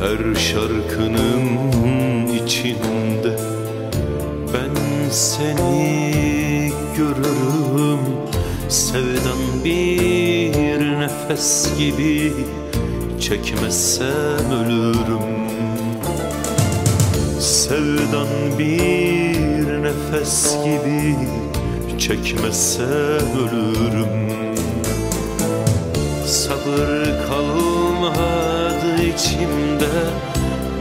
Her şarkının içinde Ben seni görürüm. Sevdan bir nefes gibi Çekmezsem ölürüm. Sevdan bir nefes gibi Çekmezsem ölürüm. Sabır kalmadı içimde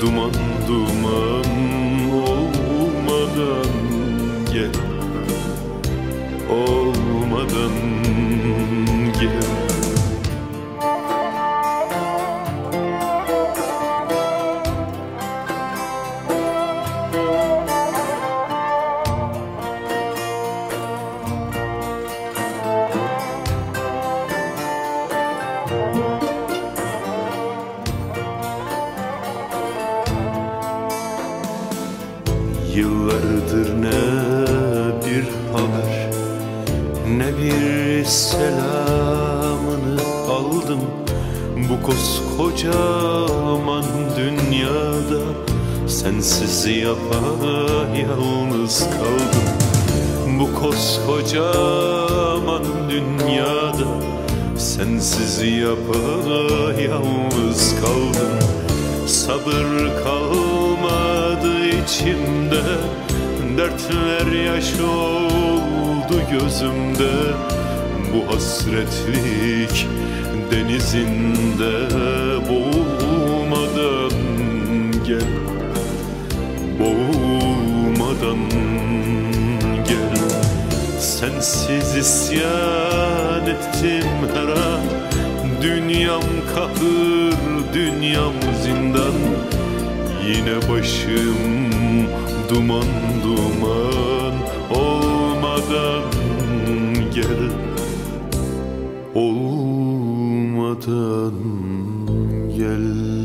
duman duman Yıllardır ne bir haber Ne bir selamını aldım. Bu koskocaman dünyada Sensiz yapayalnız kaldım. Bu koskocaman dünyada Sensiz yapayalnız kaldım. Sabır kalmadı içimde Dertler yaş oldu gözümde. Bu hasretlik denizinde Boğulmadan gel Boğulmadan gel. Sensiz isyan ettim her an Dünyam kahır, dünyam zindan. Yine başım duman duman olmadan gel. Olmadan gel.